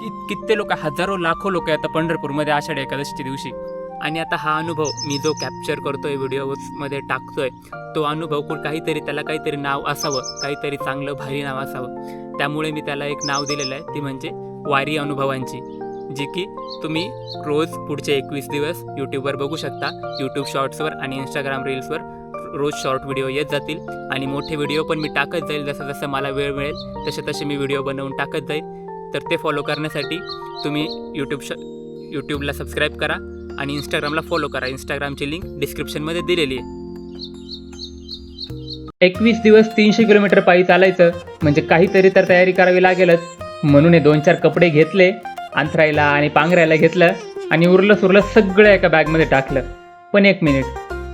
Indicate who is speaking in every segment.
Speaker 1: कित्येक लोक हजारो लाखो लोक आता पंढरपूरमध्ये आषाढी एकादशीच्या दिवशी. आणि आता हा अनुभव मी जो कॅप्चर करतोय व्हिडिओमध्ये टाकतोय तो अनुभव कुठं काहीतरी त्याला काहीतरी नाव असावं काहीतरी चांगलं भारी नाव असावं. त्यामुळे मी त्याला एक नाव दिलेलं आहे ती म्हणजे वारी अनुभवांची. जी की तुम्ही रोज पुढचे एकवीस दिवस यूट्यूबवर बघू शकता. यूट्यूब शॉर्ट्सवर आणि इंस्टाग्राम रील्सवर रोज शॉर्ट व्हिडिओ येत जातील. आणि मोठे व्हिडिओ पण मी टाकत जाईल जसं जसं मला वेळ मिळेल तसे तसे मी व्हिडिओ बनवून टाकत जाईल. तर ते फॉलो करण्यासाठी तुम्ही यूट्यूब श यूट्यूबला सबस्क्राईब करा आणि इंस्टाग्रामला फॉलो करा. इंस्टाग्रामची लिंक डिस्क्रिप्शनमध्ये दिलेली आहे. एकवीस दिवस तीनशे किलोमीटर पायी चालायचं म्हणजे काहीतरी तर तयारी करावी लागेलच. म्हणून हे दोन चार कपडे घेतले अंथरायला आणि पांघरायला घेतलं आणि उरलं सुरलं सगळं एका बॅगमध्ये टाकलं. पण एक मिनिट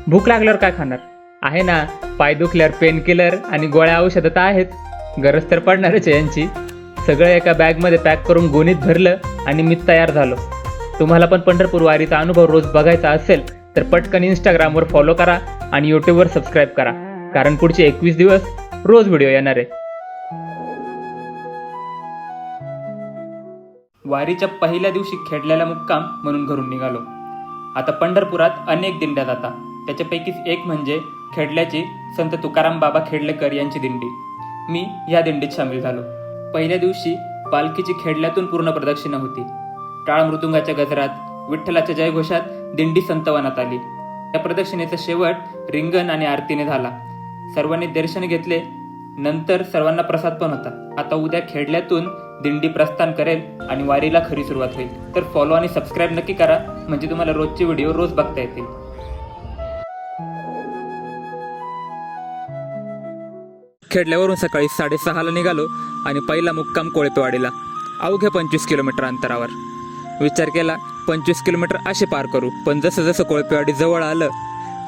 Speaker 1: भूक लागल्यावर काय खाणार? आहे ना पाय दुखल्यावर पेन किलर आणि गोळ्या औषधं तर आहेत गरज तर पडणारच यांची. सगळं एका बॅगमध्ये पॅक करून गोणीत भरलं आणि मी तयार झालो. तुम्हाला पण पंढरपूर वारीचा अनुभव रोज बघायचा असेल तर पटकन इंस्टाग्रामवर फॉलो करा आणि यूट्यूबवर सबस्क्राईब करा. कारण पुढचे एकवीस दिवस रोज व्हिडिओ येणार आहे वारीच्या पहिल्या दिवशी खेळलेला मुक्काम म्हणून घरून निघालो. आता पंढरपुरात अनेक दिंड्या जातात. त्याच्यापैकीच एक म्हणजे खेडल्याची संत तुकाराम बाबा खेडलेकर यांची दिंडी. मी या दिंडीत सामील झालो. पहिल्या दिवशी पालखीची खेडल्यातून पूर्ण प्रदक्षिणा होती. टाळ मृदुंगाच्या गजरात विठ्ठलाच्या जयघोषात दिंडी संतवनात आली. या प्रदक्षिणेचा शेवट रिंगण आणि आरतीने झाला. सर्वांनी दर्शन घेतले. नंतर सर्वांना प्रसाद पण होता. आता उद्या खेडल्यातून दिंडी प्रस्थान करेल आणि वारीला खरी सुरुवात होईल. तर फॉलो आणि सबस्क्राईब नक्की करा. म्हणजे तुम्हाला रोजचे व्हिडिओ रोज बघता येतील. खेडल्यावरून सकाळी साडेसहाला निघालो आणि पहिला मुक्काम कोळपेवाडीला. अवघ्या पंचवीस किलोमीटर अंतरावर. विचार केला पंचवीस किलोमीटर असे पार करू. पण जसं जसं कोळपेवाडी जवळ आलं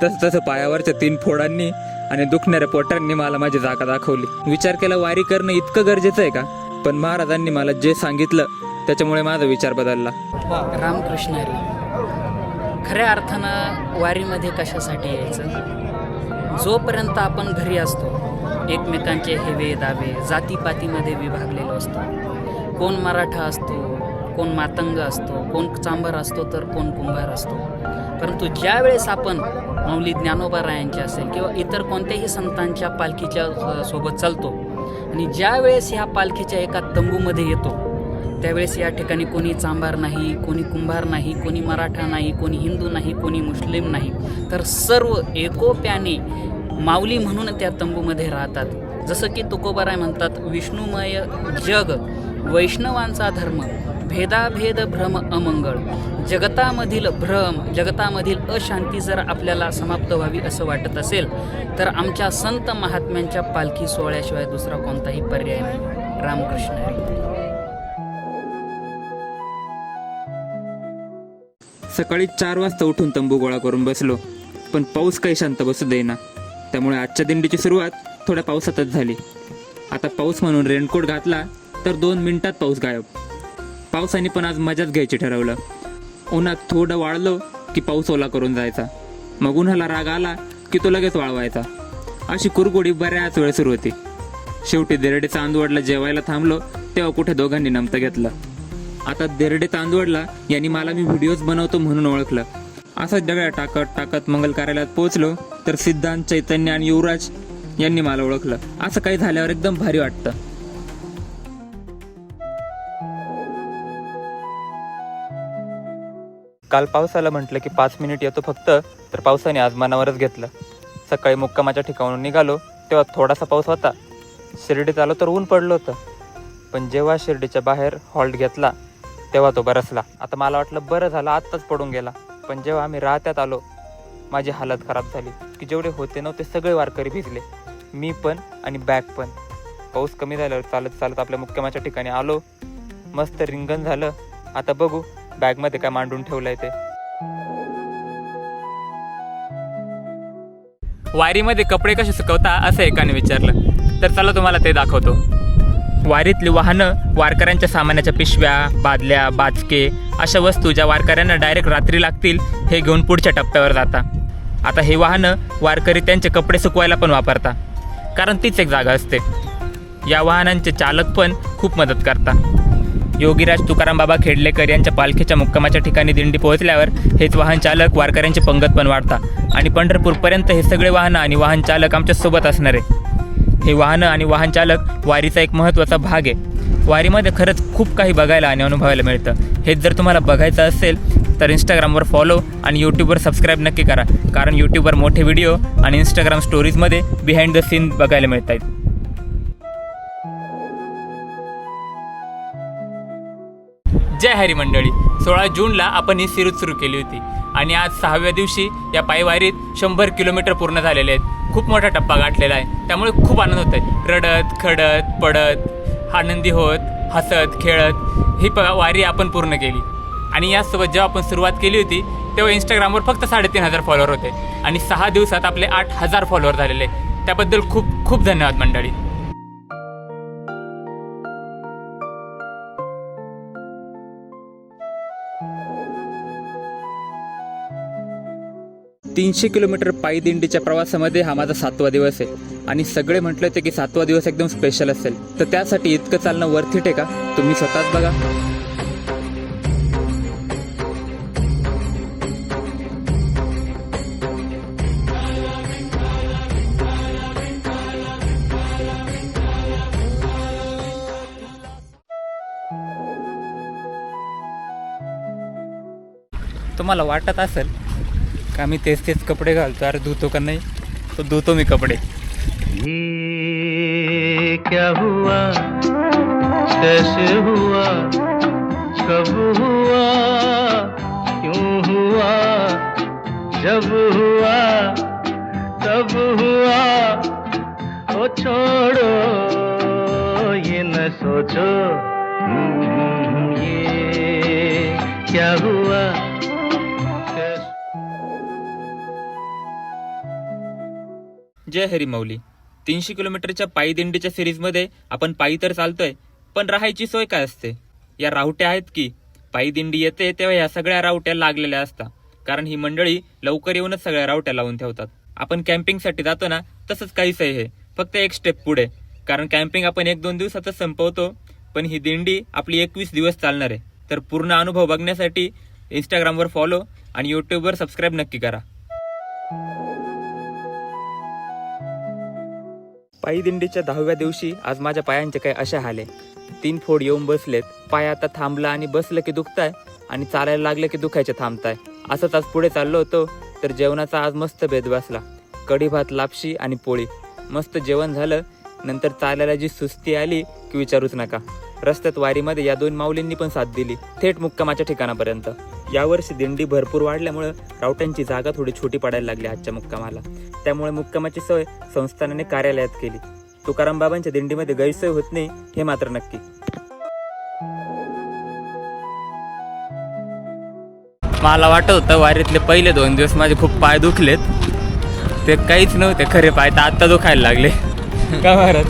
Speaker 1: तसं तसं पायावरच्या तीन फोडांनी आणि दुखणाऱ्या पोटांनी मला माझी जागा दाखवली. विचार केला वारी करणं इतकं गरजेचं आहे का? पण महाराजांनी मला जे सांगितलं त्याच्यामुळे माझा विचार बदलला.
Speaker 2: रामकृष्ण खऱ्या अर्थानं वारीमध्ये कशासाठी यायचं? जोपर्यंत आपण घरी असतो एकमेकांचे हेवे दावे जातीपातीमध्ये विभागलेलं असतं. कोण मराठा असतो कोण मातंग असतो कोण चांबर असतो तर कोण कुंभार असतो. परंतु ज्यावेळेस आपण मौली ज्ञानोबा रायांचे असेल किंवा इतर कोणत्याही संतांच्या पालखीच्या सोबत चालतो आणि ज्यावेळेस ह्या पालखीच्या एका तंबूमध्ये येतो त्यावेळेस या ठिकाणी कोणी चांभार नाही कोणी कुंभार नाही कोणी मराठा नाही कोणी हिंदू नाही कोणी मुस्लिम नाही तर सर्व एकोप्याने माऊली म्हणून त्या तंबूमध्ये राहतात. जसं की तुकोबाराय म्हणतात विष्णुमय जग वैष्णवांचा धर्म भेदाभेद भ्रम अमंगळ. जगतामधील भ्रम जगतामधील अशांती जर आपल्याला समाप्त व्हावी असं वाटत असेल तर आमच्या संत महात्म्यांच्या पालखी सोहळ्याशिवाय दुसरा कोणताही पर्याय नाही. रामकृष्ण
Speaker 1: सकाळी चार वाजता उठून तंबू गोळा करून बसलो पण पाऊस काही शांत बसू देईना. त्यामुळे आजच्या दिंडीची सुरुवात थोड्या पावसातच झाली. आता पाऊस म्हणून रेनकोट घातला तर दोन मिनिटात पाऊस गायब. पावसाने पण आज मजाच घ्यायची ठरवलं. उन्हात थोडं वाळलो की पाऊस ओला करून जायचा. मग उन्हाला राग आला की तो लगेच वाळवायचा. अशी कुरगोडी बऱ्याच वेळ सुरू होती. शेवटी देरडे चांदवडला जेवायला थांबलो तेव्हा कुठे दोघांनी नमतं घेतलं. आता देरडे तांदवडला यांनी मला मी व्हिडिओज बनवतो म्हणून ओळखलं. असंच डब्या टाकत टाकत मंगल कार्यालयात पोहोचलो तर सिद्धांत चैतन्य आणि युवराज यांनी मला ओळखलं. असं काही झाल्यावर एकदम भारी वाटतं. काल पावसाला म्हटलं की पाच मिनिट येतो फक्त तर पावसाने आज मनावरच घेतलं. सकाळी मुक्कामाच्या ठिकाणून निघालो तेव्हा थोडासा पाऊस होता. शिर्डीत आलो तर ऊन पडलं होतं. पण जेव्हा शिर्डीच्या बाहेर हॉल्ट घेतला तेव्हा तो बरसला. आता मला वाटलं बरं झालं आत्ताच पडून गेला. पण जेव्हा आम्ही राहत्यात आलो माझी हालत खराब झाली. की जेवढे होते नव्हते सगळे वारकरी भिजले. मी पण आणि बॅग पण. पाऊस कमी झाल्यावर चालत चालत आपल्या मुक्कामाच्या ठिकाणी आलो. मस्त रिंगण झालं. आता बघू बॅगमध्ये काय मांडून ठेवलंय ते. वारीमध्ये कपडे कसे सुकवता असं एकाने विचारलं. तर चला तुम्हाला ते दाखवतो. वारीतली वाहनं वारकऱ्यांच्या सामानाच्या पिशव्या बादल्या बाचके अशा वस्तू ज्या वारकऱ्यांना डायरेक्ट रात्री लागतील हे घेऊन पुढच्या टप्प्यावर जाता. आता हे वाहनं वारकरी त्यांचे कपडे सुकवायला पण वापरता. कारण तीच एक जागा असते. या वाहनांचे चालक पण खूप मदत करता. योगीराज तुकाराम बाबा खेडलेकर यांच्या पालखीच्या मुक्कामाच्या ठिकाणी दिंडी पोहोचल्यावर हेच वाहन चालक वारकऱ्यांची पंगत पण वाढता. आणि पंढरपूरपर्यंत हे सगळे वाहनं आणि वाहन चालक आमच्यासोबत असणार. आहे हे वाहनं आणि वाहन चालक वारीचा एक महत्त्वाचा भाग आहे. वारीमध्ये खरंच खूप काही बघायला आणि अनुभवायला मिळतं. हेच जर तुम्हाला बघायचं असेल तर इंस्टाग्रामवर फॉलो आणि यूट्यूबवर सबस्क्राईब नक्की करा. कारण यूट्यूबवर मोठे व्हिडिओ आणि इंस्टाग्राम स्टोरीजमध्ये बिहाइंड द सीन बघायला मिळत आहेत जय हरी मंडळी. सोळा जूनला आपण ही सिरीज सुरू केली होती. आणि आज सहाव्या दिवशी या पायवारीत शंभर किलोमीटर पूर्ण झालेले आहेत. खूप मोठा टप्पा गाठलेला आहे. त्यामुळे खूप आनंद होत आहे रडत खडत पडत आनंदी होत हसत खेळत ही प वारी आपण पूर्ण केली. आणि यासोबत जेव्हा आपण सुरुवात केली होती तेव्हा इंस्टाग्रामवर फक्त साडेतीन हजार फॉलोअर होते. आणि सहा दिवसात आपले आठ हजार फॉलोअर झालेले त्याबद्दल खूप खूप धन्यवाद मंडळी. तीनशे किलोमीटर पायदिंडीच्या प्रवासामध्ये हा माझा सातवा दिवस आहे. आणि सगळे म्हटले होते की सातवा दिवस एकदम स्पेशल असेल. तर त्यासाठी इतकं चालणं वर्थिट आहे का? तुम्ही स्वतःच बघा. तुम्हाला वाटत असेल का मी तेच कपडे घालतो. अरे धुतो का नाही? तो धुतो मी कपडे.
Speaker 3: क्या हुआ? कैसे हुआ? कब हुआ? क्यों हुआ? जब हुआ? तब हुआ? ओ छोड़ो ये न सोचो। हम्म, ये क्या हुआ?
Speaker 1: जय हरी तीनशे किलोमीटरच्या पायी दिंडीच्या सिरीजमध्ये आपण पायी तर चालतोय पण राहायची सोय काय असते? या रावट्या आहेत की पायी दिंडी येते तेव्हा या सगळ्या राहुट्या लागलेल्या असतात. कारण ही मंडळी लवकर येऊनच सगळ्या रावट्या लावून ठेवतात. आपण कॅम्पिंगसाठी जातो ना तसंच काहीच आहे हे. फक्त एक स्टेप पुढे. कारण कॅम्पिंग आपण एक दोन दिवसातच संपवतो पण ही दिंडी आपली एकवीस दिवस चालणार आहे. तर पूर्ण अनुभव बघण्यासाठी इंस्टाग्रामवर फॉलो आणि यूट्यूबवर सबस्क्राईब नक्की करा. पायी दिंडीच्या दहाव्या दिवशी आज माझ्या पायांचे काय अशा हाले. तीन फोड येऊन बसलेत. पाय आता थांबला आणि बसलं की दुखताय आणि चालायला लागलं की दुखायचे थांबताय. असंच आज पुढे चाललो होतो तर जेवणाचा आज मस्त भेद बसला. कढी भात लापशी आणि पोळी. मस्त जेवण झालं. नंतर चालायला जी सुस्ती आली की विचारूच नका. रस्त्यात वारीमध्ये या दोन माऊलींनी पण साथ दिली. थेट मुक्कामाच्या ठिकाणापर्यंत. यावर्षी दिंडी भरपूर वाढल्यामुळं रावट्यांची जागा थोडी छोटी पडायला लागली आजच्या मुक्कामाला. त्यामुळे मुक्कामाची सोय संस्थानाने कार्यालयात केली. तुकाराम बाबांच्या दिंडीमध्ये गैरसोय होत नाही हे मात्र नक्की. मला वाटत होतं वारीतले पहिले दोन दिवस माझे खूप पाय दुखलेत. ते काहीच नव्हते खरे पाय तर आत्ता दुखायला लागले. काय महाराज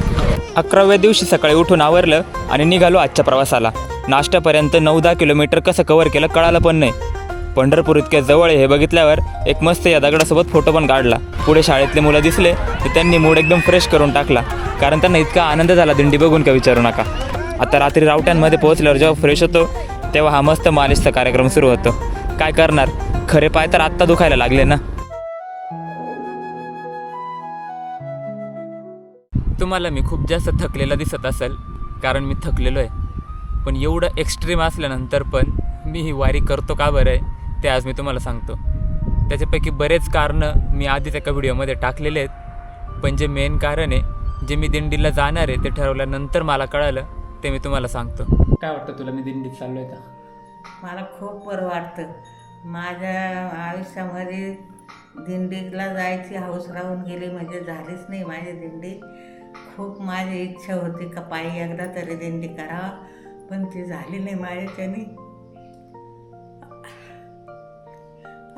Speaker 1: अकराव्या दिवशी सकाळी उठून आवरलं आणि निघालो आजच्या प्रवासाला. नाश्त्यापर्यंत नऊ दहा किलोमीटर कसं कव्हर केलं कळालं पण नाही. पंढरपूर इतक्या जवळ आहे हे बघितल्यावर एक मस्त या दगडासोबत फोटो पण काढला. पुढे शाळेतले मुलं दिसले तर त्यांनी मूड एकदम फ्रेश करून टाकला. कारण त्यांना इतका आनंद झाला दिंडी बघून का विचारू नका. आता रात्री रावट्यांमध्ये पोहोचल्यावर जेव्हा फ्रेश होतो तेव्हा हा मस्त मालिशचा कार्यक्रम सुरू होतो. काय करणार? खरे पाय तर आत्ता दुखायला लागले ना? तुम्हाला मी खूप जास्त थकलेला दिसत असेल कारण मी थकलेलो आहे पण एवढं एक्स्ट्रीम असल्यानंतर पण मी ही वारी करतो का बरं आहे ते आज मी तुम्हाला सांगतो. त्याच्यापैकी बरेच कारणं मी आधीच एका व्हिडिओमध्ये टाकलेले आहेत. पण जे मेन कारण आहे जे मी दिंडीला जाणार आहे ते ठरवल्यानंतर मला कळालं ते मी तुम्हाला सांगतो. काय वाटतं तुला मी दिंडीत चाललोय का?
Speaker 4: मला खूप बरं वाटतं. माझ्या आयुष्यामध्ये दिंडीला जायची हौस राहून गेली म्हणजे झालीच नाही माझी दिंडी. खूप माझी इच्छा होती का पायी एकदा तरी दिंडी करावा. पण ते झाले नाही माझ्याच्याने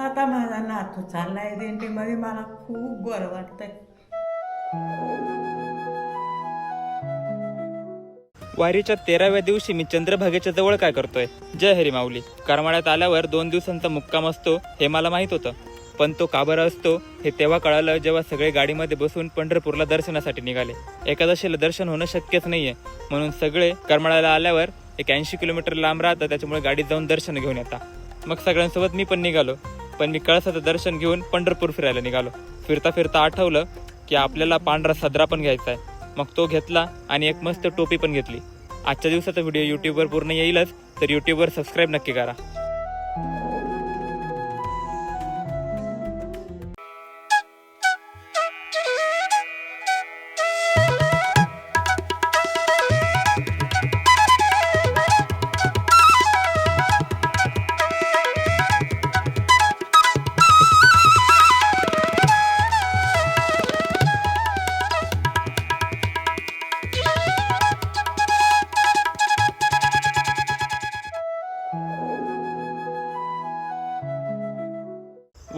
Speaker 4: आता माझा नातू चाललाय दिंडीमध्ये मला खूप बरं वाटतंय.
Speaker 1: वारीच्या तेराव्या दिवशी मी चंद्रभागेच्या जवळ काय करतोय? जय हरी माऊली. करमाळ्यात आल्यावर दोन दिवसांचा मुक्काम असतो हे मला माहीत होतं. पण तो काबर असतो हे तेव्हा कळालं जेव्हा सगळे गाडीमध्ये बसून पंढरपूरला दर्शनासाठी निघाले. एकादशीला दर्शन होणं शक्यच नाहीये. म्हणून सगळे करमाळ्याला आल्यावर एक ऐंशी किलोमीटर लांब राहतं त्याच्यामुळे गाडीत जाऊन दर्शन घेऊन येतात मग सगळ्यांसोबत मी पण निघालो. पण मी कळसाचं दर्शन घेऊन पंढरपूर फिरायला निघालो. फिरता फिरता आठवलं की आपल्याला पांढरा सदरा पण घ्यायचा आहे मग तो घेतला आणि एक मस्त टोपी पण घेतली. आजच्या दिवसाचा व्हिडिओ यूट्यूबवर पूर्ण येईलच तर यूट्यूबवर सबस्क्राईब नक्की करा.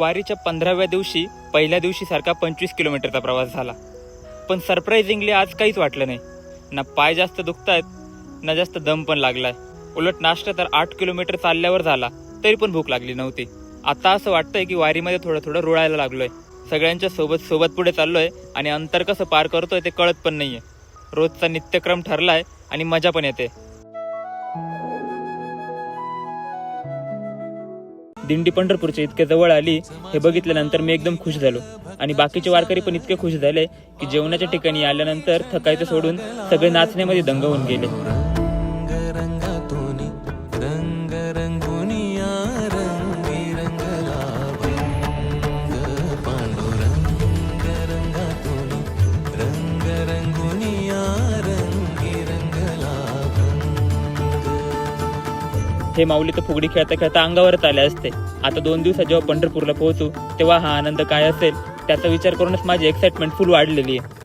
Speaker 1: वारीच्या पंधराव्या दिवशी पहिल्या दिवशी सारखा पंचवीस किलोमीटरचा प्रवास झाला. पण सरप्राईझिंगली आज काहीच वाटलं नाही. ना पाय जास्त दुखत आहेत ना जास्त दम पण लागलाय. उलट नाश्ता तर आठ किलोमीटर चालल्यावर झाला तरी पण भूक लागली नव्हती. आता असं वाटतंय की वारीमध्ये थोडं थोडं रुळायला लागलोय. सगळ्यांच्या सोबत सोबत पुढे चाललोय आणि अंतर कसं पार करतोय ते कळत पण नाहीये. रोजचा नित्यक्रम ठरलाय आणि मजा पण येते. दिंडी पंढरपूरच्या इतक्या जवळ आली हे बघितल्यानंतर मी एकदम खुश झालो. आणि बाकीचे वारकरी पण इतके खुश झाले की जेवणाच्या ठिकाणी आल्यानंतर थकायचं सोडून सगळे नाचण्यामध्ये दंग होऊन गेले. हे माऊली तर फुगडी खेळता खेळता अंगावरच आले असते. आता दोन दिवसात जेव्हा पंढरपूरला पोहोचू तेव्हा हा आनंद काय असेल त्याचा विचार करूनच माझी एक्साइटमेंट फुल वाढलेली आहे.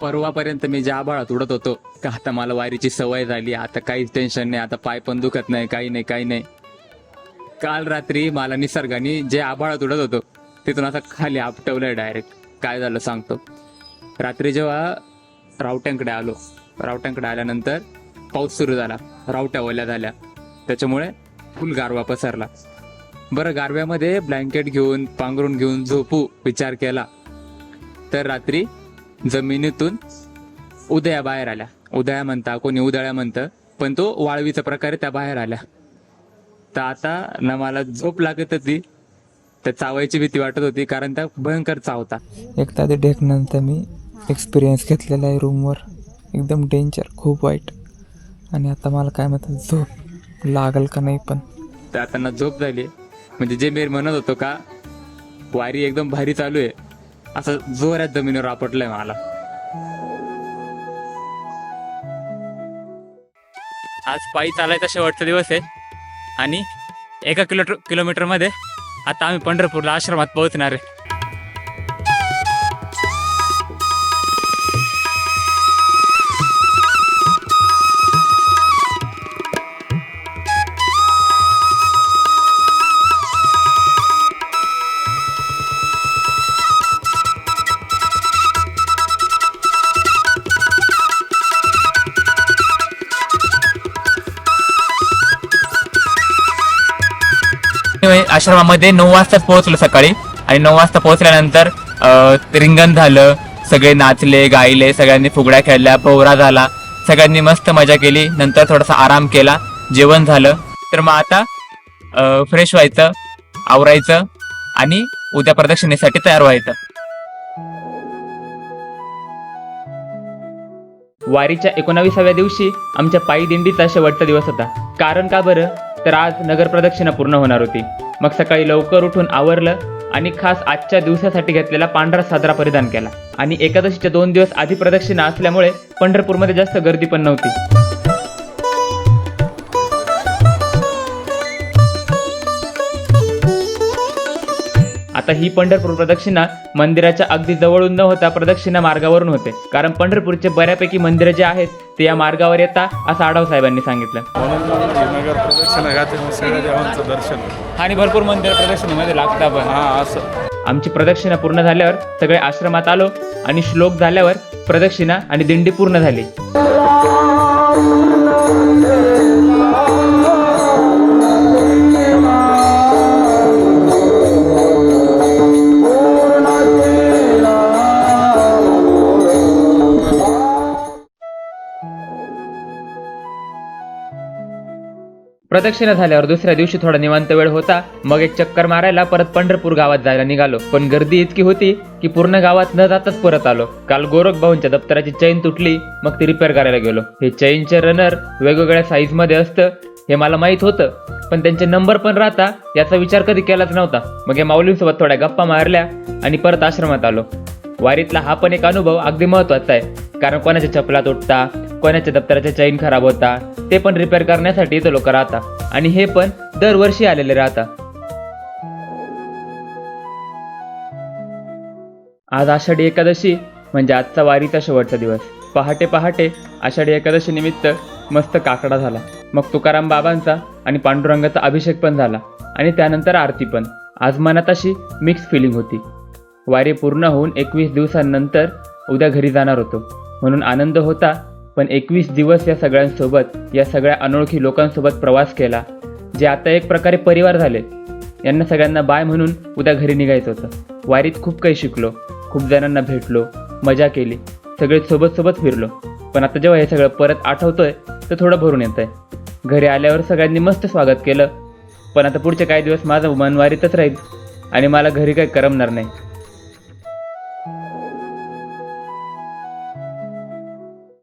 Speaker 1: परवापर्यंत मी ज्या आभाळात उडत होतो का आता मला वारीची सवय झाली आता काहीच टेन्शन नाही आता पाय पण दुखत नाही काही नाही काही नाही. काल रात्री मला निसर्गाने जे आभाळात उडत होतो तिथून आता खाली आपटवलंय डायरेक्ट काय झालं सांगतो. रात्री जेव्हा रावट्यांकडे आलो रावट्यांकडे आल्यानंतर पाऊस सुरू झाला. रावट्या ओल्या झाल्या. त्याच्यामुळे फुल गारवा पसरला. बरं गारव्यामध्ये ब्लँकेट घेऊन पांघरून घेऊन झोपू विचार केला. तर रात्री जमिनीतून उदया बाहेर आल्या. उदया म्हणता कोणी उदळ्या म्हणतं पण तो वाळवीचा प्रकारे त्या बाहेर आल्या. तर आता ना मला झोप लागत होती. त्या चावायची भीती वाटत होती कारण त्या भयंकर चावता.
Speaker 5: एकदा ते ढेकण्यानंतर मी एक्सपिरियन्स घेतलेला आहे रूमवर एकदम डेंजर खूप वाईट. आणि आता मला काय म्हणतात झोप लागल का नाही पण.
Speaker 1: तर आता ना झोप झाली. म्हणजे जे मी म्हणत होतो का वारी एकदम भारी चालू आहे. असं जोरात जमिनीवर आपटलंय मला. आज पायी चालायचा शेवटचा दिवस आहे. आणि एका किलो किलोमीटरमध्ये आता आम्ही पंढरपूरला आश्रमात पोहोचणार आहे. आश्रमामध्ये नऊ वाजताच पोहोचलो सकाळी. आणि नऊ वाजता पोहोचल्यानंतर रिंगण झालं. सगळे नाचले गायले सगळ्यांनी फुगड्या खेळल्या पोहरा झाला. सगळ्यांनी मस्त मजा केली. नंतर थोडासा आराम केला. जेवण झालं. तर मग आता फ्रेश व्हायचं आवरायचं आणि उद्या प्रदक्षिणेसाठी तयार व्हायचं. वारीच्या एकोणावीसाव्या दिवशी आमच्या पायी दिंडीचा शेवटचा दिवस होता. कारण का बरं? तर आज नगर प्रदक्षिणा पूर्ण होणार होती. मग सकाळी लवकर उठून आवरलं आणि खास आजच्या दिवसासाठी घेतलेला पांढरा साजरा परिधान केला. आणि एकादशीच्या दोन दिवस आधी प्रदक्षिणा असल्यामुळे पंढरपूरमध्ये जास्त गर्दी पण नव्हती. आता ही पंढरपूर प्रदक्षिणा मंदिराच्या अगदी जवळून न होता प्रदक्षिणा मार्गावरून होते. कारण पंढरपूरचे बऱ्यापैकी मंदिरं जे आहेत ते या मार्गावर येता असं आढाव साहेबांनी सांगितलं.
Speaker 6: म्हणून प्रदक्षिणा दर्शन.
Speaker 1: आणि भरपूर मंदिर प्रदक्षिणेमध्ये लागतं पण.
Speaker 6: हा असं.
Speaker 1: आमची प्रदक्षिणा पूर्ण झाल्यावर सगळे आश्रमात आलो आणि श्लोक झाल्यावर प्रदक्षिणा आणि दिंडी पूर्ण झाली. प्रदक्षिणा झाल्यावर दुसऱ्या दिवशी थोडा निवांत वेळ होता. मग एक चक्कर मारायला परत पंढरपूर गावात जायला निघालो. पण गर्दी इतकी होती की पूर्ण गावात न जाताच परत आलो. काल गोरख भाऊंच्या दप्तराची चैन तुटली. मग ती रिपेअर करायला गेलो. हे चैनचे रनर वेगवेगळ्या साईजमध्ये असतं हे मला माहीत होतं. पण त्यांचे नंबर पण राहता याचा विचार कधी केलाच नव्हता. मग या माऊलींसोबत थोड्या गप्पा मारल्या आणि परत आश्रमात आलो. वारीतला हा पण एक अनुभव अगदी महत्त्वाचा आहे. कारण कोणाच्या चपला तुटता कोणाच्या दप्तराच्या चैन खराब होता ते पण रिपेअर करण्यासाठी इथं लोक राहता आणि हे पण दरवर्षी आलेले राहता आज आषाढी एकादशी म्हणजे आजचा वारीचा शेवटचा दिवस. पहाटे पहाटे आषाढी एकादशी निमित्त मस्त काकडा झाला. मग तुकाराम बाबांचा आणि पांडुरंगाचा अभिषेक पण झाला. आणि त्यानंतर आरती पण. आज मनात अशी मिक्स फिलिंग होती. वारी पूर्ण होऊन एकवीस दिवसांनंतर उद्या घरी जाणार होतो. म्हणून आनंद होता पण एकवीस दिवस या सगळ्यांसोबत या सगळ्या अनोळखी लोकांसोबत प्रवास केला जे आता एक प्रकारे परिवार झाले. यांना सगळ्यांना बाय म्हणून उद्या घरी निघायचं होतं. वारीत खूप काही शिकलो खूप जणांना भेटलो मजा केली सगळे सोबत सोबत फिरलो. पण आता जेव्हा हे सगळं परत आठवतोय तर थोडं भरून येत आहे घरी आल्यावर सगळ्यांनी मस्त स्वागत केलं. पण आता पुढचे काही दिवस माझं मन वारीतच राहील आणि मला घरी काही करमणार नाही.